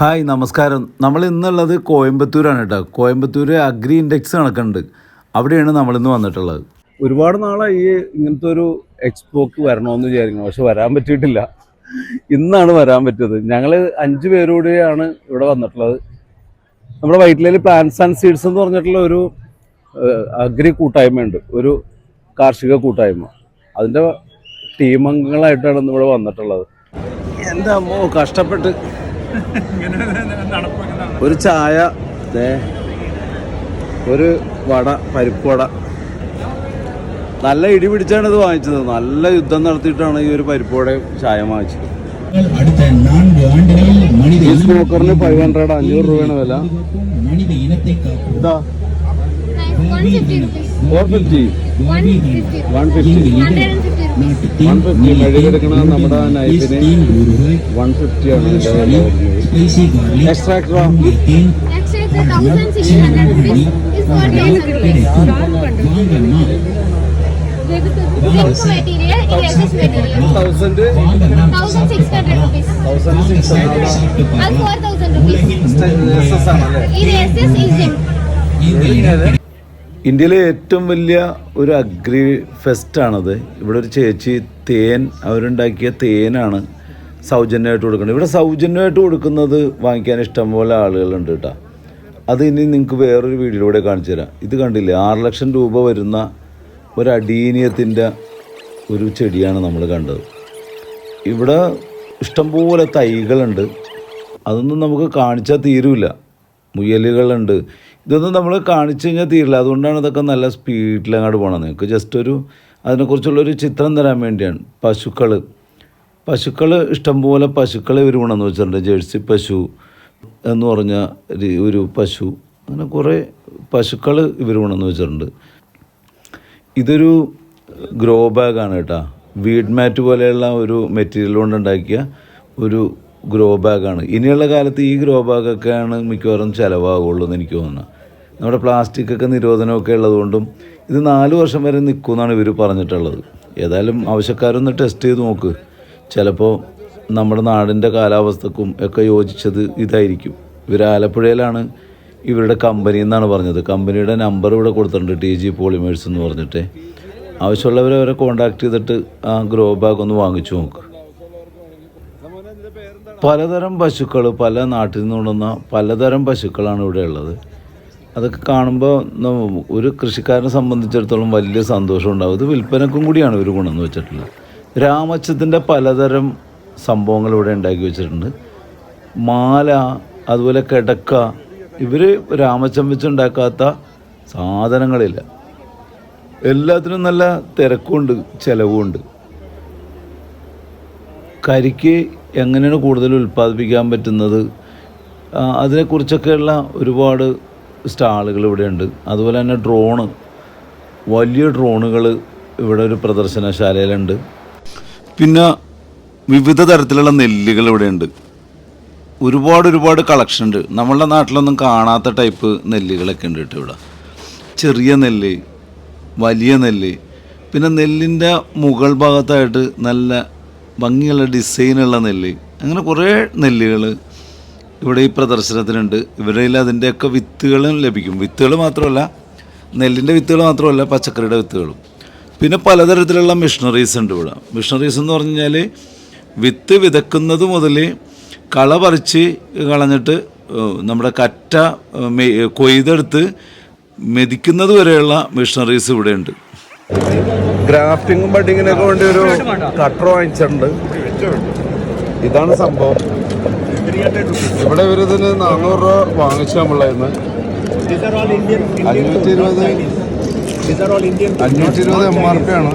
Hi നമസ്കാരം. നമ്മൾ ഇന്നുള്ളത് കോയമ്പത്തൂരാണ് കേട്ടോ. കോയമ്പത്തൂർ അഗ്രി ഇൻഡെക്സ് കണക്കുണ്ട്. അവിടെയാണ് നമ്മൾ ഇന്ന് വന്നിട്ടുള്ളത്. ഒരുപാട് നാളായി ഈ ഇങ്ങനത്തെ ഒരു എക്സ്പോക്ക് വരണമെന്ന് വിചാരിക്കുന്നു. പക്ഷെ വരാൻ പറ്റിയിട്ടില്ല. ഇന്നാണ് വരാൻ പറ്റിയത്. ഞങ്ങൾ അഞ്ച് പേരോടെയാണ് ഇവിടെ വന്നിട്ടുള്ളത്. നമ്മുടെ വൈറ്റിലയിൽ പ്ലാന്റ്സ് ആൻഡ് സീഡ്സ് എന്ന് പറഞ്ഞിട്ടുള്ള ഒരു അഗ്രി കൂട്ടായ്മയുണ്ട്. ഒരു കാർഷിക കൂട്ടായ്മ. അതിന്റെ ടീമംഗങ്ങളായിട്ടാണ് ഇന്ന് ഇവിടെ വന്നിട്ടുള്ളത്. എന്താ അമ്മോ? കഷ്ടപ്പെട്ട് ഒരു ചായ ഒരു വട പരിപ്പ് വട. നല്ല ഇടി പിടിച്ചാണ് ഇത് വാങ്ങിച്ചത്. നല്ല യുദ്ധം നടത്തിയിട്ടാണ് ഈ ഒരു പരിപ്പോടെ ചായ വാങ്ങിച്ചത്. ഈ ഫൈവ് ഹൺഡ്രഡ് അഞ്ഞൂറ് രൂപയാണ് വില. ഫോർ ഫിഫ്റ്റി വൺ ഫിഫ്റ്റി നമ്മുടെ നൈഫിന് വൺ ഫിഫ്റ്റി ആണ് എക്സ്ട്രാക്ട്രോ thousand six hundred rupees thousand six hundred four thousand rupees ഇത് എസ് എസ് ഇന്ത്യയിലെ ഏറ്റവും വലിയ ഒരു അഗ്രി ഫെസ്റ്റാണത് ഇവിടെ ഒരു ചേച്ചി തേൻ അവരുണ്ടാക്കിയ തേനാണ് സൗജന്യമായിട്ട് കൊടുക്കുന്നത്. ഇവിടെ സൗജന്യമായിട്ട് കൊടുക്കുന്നത് വാങ്ങിക്കാൻ ഇഷ്ടംപോലെ ആളുകളുണ്ട് കേട്ടോ. അത് ഇനി നിങ്ങൾക്ക് വേറൊരു വീഡിയോയിലൂടെ കാണിച്ചു തരാം. ഇത് കണ്ടില്ലേ ആറ് ലക്ഷം രൂപ വരുന്ന ഒരു അടീനിയത്തിന്റെ ഒരു ചെടിയാണ് നമ്മൾ കണ്ടത്. ഇവിടെ ഇഷ്ടംപോലെ തൈകളുണ്ട്. അതൊന്നും നമുക്ക് കാണിച്ചാൽ തീരൂല. മുയലുകളുണ്ട്. ഇതൊന്നും നമ്മൾ കാണിച്ചു കഴിഞ്ഞാൽ തീരില്ല. അതുകൊണ്ടാണ് ഇതൊക്കെ നല്ല സ്പീഡിൽ അങ്ങോട്ട് പോകണം നിങ്ങൾക്ക് ജസ്റ്റ് ഒരു അതിനെക്കുറിച്ചുള്ളൊരു ചിത്രം തരാൻ വേണ്ടിയാണ്. പശുക്കൾ പശുക്കൾ ഇഷ്ടംപോലെ പശുക്കൾ ഇവർ ഗുണമെന്ന് വെച്ചിട്ടുണ്ട്. ജേഴ്സി പശു എന്ന് പറഞ്ഞ ഒരു- പശു. അങ്ങനെ കുറേ പശുക്കൾ ഇവർ ഗുണമെന്ന് വെച്ചിട്ടുണ്ട്. ഇതൊരു ഗ്രോ ബാഗാണ് കേട്ടോ. വീഡ് മാറ്റ് പോലെയുള്ള ഒരു മെറ്റീരിയൽ കൊണ്ടുണ്ടാക്കിയ ഒരു ഗ്രോ ബാഗാണ്. ഇനിയുള്ള കാലത്ത് ഈ ഗ്രോ ബാഗൊക്കെയാണ് മിക്കവാറും ചിലവാകുള്ളൂ എന്ന് എനിക്ക് തോന്നുന്നത് നമ്മുടെ പ്ലാസ്റ്റിക് ഒക്കെ നിരോധനമൊക്കെ ഉള്ളതുകൊണ്ടും ഇത് നാല് വർഷം വരെ നിൽക്കുമെന്നാണ് ഇവർ പറഞ്ഞിട്ടുള്ളത്. ഏതായാലും ആവശ്യക്കാരൊന്ന് ടെസ്റ്റ് ചെയ്ത് നോക്ക്. ചിലപ്പോൾ നമ്മുടെ നാടിന്റെ കാലാവസ്ഥക്കും ഒക്കെ യോജിച്ചത് ഇതായിരിക്കും. ഇവർ ആലപ്പുഴയിലാണ് ഇവരുടെ കമ്പനി എന്നാണ് പറഞ്ഞത്. കമ്പനിയുടെ നമ്പർ ഇവിടെ കൊടുത്തിട്ടുണ്ട് ടി ജി പോളിമേഴ്സ് എന്ന് പറഞ്ഞിട്ട്. ആവശ്യമുള്ളവരെ അവരെ കോണ്ടാക്ട് ചെയ്തിട്ട് ആ ഗ്രോ ബാഗ് ഒന്ന് വാങ്ങിച്ചു നോക്ക്. പലതരം പശുക്കൾ പല നാട്ടിൽ നിന്ന് കൊണ്ടുവന്ന പലതരം പശുക്കളാണ് ഇവിടെ ഉള്ളത്. അതൊക്കെ കാണുമ്പോൾ ഒരു കൃഷിക്കാരനെ സംബന്ധിച്ചിടത്തോളം വലിയ സന്തോഷം ഉണ്ടാവും. ഇത് വിൽപ്പനക്കും കൂടിയാണ് ഒരു ഗുണം എന്ന് വെച്ചിട്ടുള്ളത്. രാമച്ചത്തിന്റെ പലതരം സംഭവങ്ങൾ ഇവിടെ ഉണ്ടാക്കി വെച്ചിട്ടുണ്ട്. മാല അതുപോലെ കിടക്ക. ഇവർ രാമച്ചം വെച്ചുണ്ടാക്കാത്ത സാധനങ്ങളില്ല. എല്ലാത്തിനും നല്ല തിരക്കുമുണ്ട് ചിലവുമുണ്ട് കരിക്ക് എങ്ങനെയാണ് കൂടുതൽ ഉൽപ്പാദിപ്പിക്കാൻ പറ്റുന്നത്? അതിനെക്കുറിച്ചൊക്കെയുള്ള ഒരുപാട് സ്റ്റാളുകൾ ഇവിടെ ഉണ്ട് അതുപോലെ തന്നെ ഡ്രോണ്. വലിയ ഡ്രോണുകൾ ഇവിടെ ഒരു പ്രദർശനശാലയിലുണ്ട്. പിന്നെ വിവിധ തരത്തിലുള്ള നെല്ലുകൾ ഇവിടെയുണ്ട്. ഒരുപാട് ഒരുപാട് കളക്ഷൻ ഉണ്ട്. നമ്മളുടെ നാട്ടിലൊന്നും കാണാത്ത ടൈപ്പ് നെല്ലുകളൊക്കെ ഉണ്ട് കേട്ടോ ഇവിടെ. ചെറിയ നെല്ല് വലിയ നെല്ല്. പിന്നെ നെല്ലിന്റെ മുകൾ ഭാഗത്തായിട്ട് നല്ല ഭംഗിയുള്ള ഡിസൈനുള്ള നെല്ല്. അങ്ങനെ കുറേ നെല്ലുകൾ ഇവിടെ ഈ പ്രദർശനത്തിനുണ്ട്. ഇവരുടെ അതിന്റെയൊക്കെ വിത്തുകളും ലഭിക്കും. വിത്തുകൾ മാത്രമല്ല നെല്ലിന്റെ വിത്തുകൾ മാത്രമല്ല പച്ചക്കറിയുടെ വിത്തുകളും. പിന്നെ പലതരത്തിലുള്ള മിഷണറീസ് ഉണ്ട് ഇവിടെ. മിഷണറീസ് എന്ന് പറഞ്ഞു കഴിഞ്ഞാൽ വിത്ത് വിതക്കുന്നത് മുതൽ കള പറിച്ച് കളഞ്ഞിട്ട് നമ്മുടെ കറ്റ കൊയ്തെടുത്ത് മെതിക്കുന്നത് വരെയുള്ള മിഷണറീസ് ഇവിടെ ഉണ്ട്. ഗ്രാഫ്റ്റിങ്ങും ബഡിങ്ങിനൊക്കെ വേണ്ടി ഒരു കട്ടർ വാങ്ങിച്ചിട്ടുണ്ട്. ഇതാണ് സംഭവം. ഇവിടെ ഇവരിതിന് നാനൂറ് രൂപ വാങ്ങിച്ചു നമ്മളായിരുന്നു. അഞ്ഞൂറ്റി ഇരുപത്. അഞ്ഞൂറ്റി ഇരുപത് എം ആർ പി ആണ്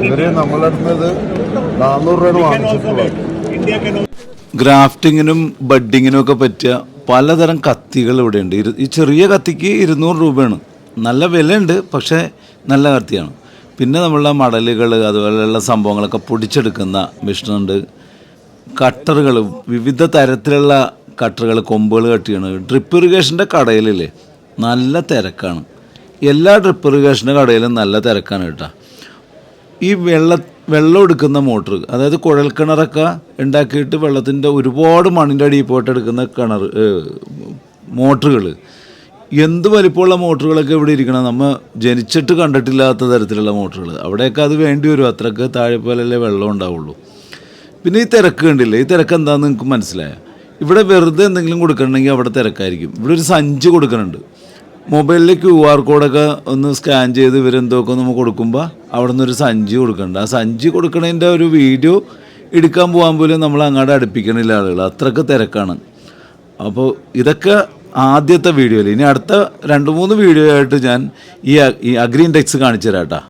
ഇവർ നമ്മളെ അടുത്തത് നാനൂറ് രൂപയാണ് വാങ്ങിച്ചിട്ടുള്ളത്. ഗ്രാഫ്റ്റിങ്ങിനും ബഡ്ഡിങ്ങിനും ഒക്കെ പറ്റിയ പലതരം കത്തികൾ ഇവിടെയുണ്ട് ഈ ചെറിയ കത്തിക്ക് ഇരുന്നൂറ് രൂപയാണ് നല്ല വിലയുണ്ട് പക്ഷേ നല്ല കത്തിയാണ് പിന്നെ നമ്മളുടെ മടലുകൾ അതുപോലെയുള്ള സംഭവങ്ങളൊക്കെ പൊടിച്ചെടുക്കുന്ന മിഷനുണ്ട് കട്ടറുകൾ വിവിധ തരത്തിലുള്ള കട്ടറുകൾ കൊമ്പുകൾ കട്ടിയാണ് ഡ്രിപ്പ് ഇറിഗേഷന്റെ കടയിലില്ലേ? നല്ല തിരക്കാണ്. എല്ലാ ഡ്രിപ്പ് ഇറിഗേഷന്റെ കടയിലും നല്ല തിരക്കാണ് കേട്ടോ. ഈ വെള്ള വെള്ളം എടുക്കുന്ന മോട്ടർ അതായത് കുഴൽ കുഴൽക്കിണറൊക്കെ ഉണ്ടാക്കിയിട്ട് വെള്ളത്തിന്റെ ഒരുപാട് മണ്ണിന്റെ അടിയിൽ പോയിട്ട് എടുക്കുന്ന കിണർ മോട്ടറുകൾ എന്ത് വലിപ്പമുള്ള മോട്ടറുകളൊക്കെ ഇവിടെ ഇരിക്കണം? നമ്മൾ ജനിച്ചിട്ട് കണ്ടിട്ടില്ലാത്ത തരത്തിലുള്ള മോട്ടറുകൾ അവിടെയൊക്കെ അത് വേണ്ടി വരും. അത്രയ്ക്ക് താഴെ പോലല്ലേ വെള്ളം ഉണ്ടാവുള്ളൂ. പിന്നെ ഈ തിരക്ക് കണ്ടില്ലേ? ഈ തിരക്ക് എന്താണെന്ന് നിങ്ങൾക്ക് മനസ്സിലായോ? ഇവിടെ വെറുതെ എന്തെങ്കിലും കൊടുക്കണമെങ്കിൽ അവിടെ തിരക്കായിരിക്കും. ഇവിടെ ഒരു സഞ്ചി കൊടുക്കുന്നുണ്ട് മൊബൈലിൽ ക്യു ആർ കോഡൊക്കെ ഒന്ന് സ്കാൻ ചെയ്ത് ഇവരെന്തൊക്കെ നമുക്ക് കൊടുക്കുമ്പോൾ അവിടെ നിന്ന് ഒരു സഞ്ചി കൊടുക്കുന്നുണ്ട് ആ സഞ്ചി കൊടുക്കണതിന്റെ ഒരു വീഡിയോ എടുക്കാൻ പോകാൻ പോലും നമ്മൾ അങ്ങോട്ട് അടുപ്പിക്കണില്ല ആളുകൾ അത്രയ്ക്ക് തിരക്കാണ്. അപ്പോൾ ഇതൊക്കെ ആദ്യത്തെ വീഡിയോയിൽ ഇനി അടുത്ത രണ്ട് മൂന്ന് വീഡിയോ ആയിട്ട് ഞാൻ ഈ ഈ അഗ്രി ഇൻഡെക്സ് കാണിച്ചു തരാം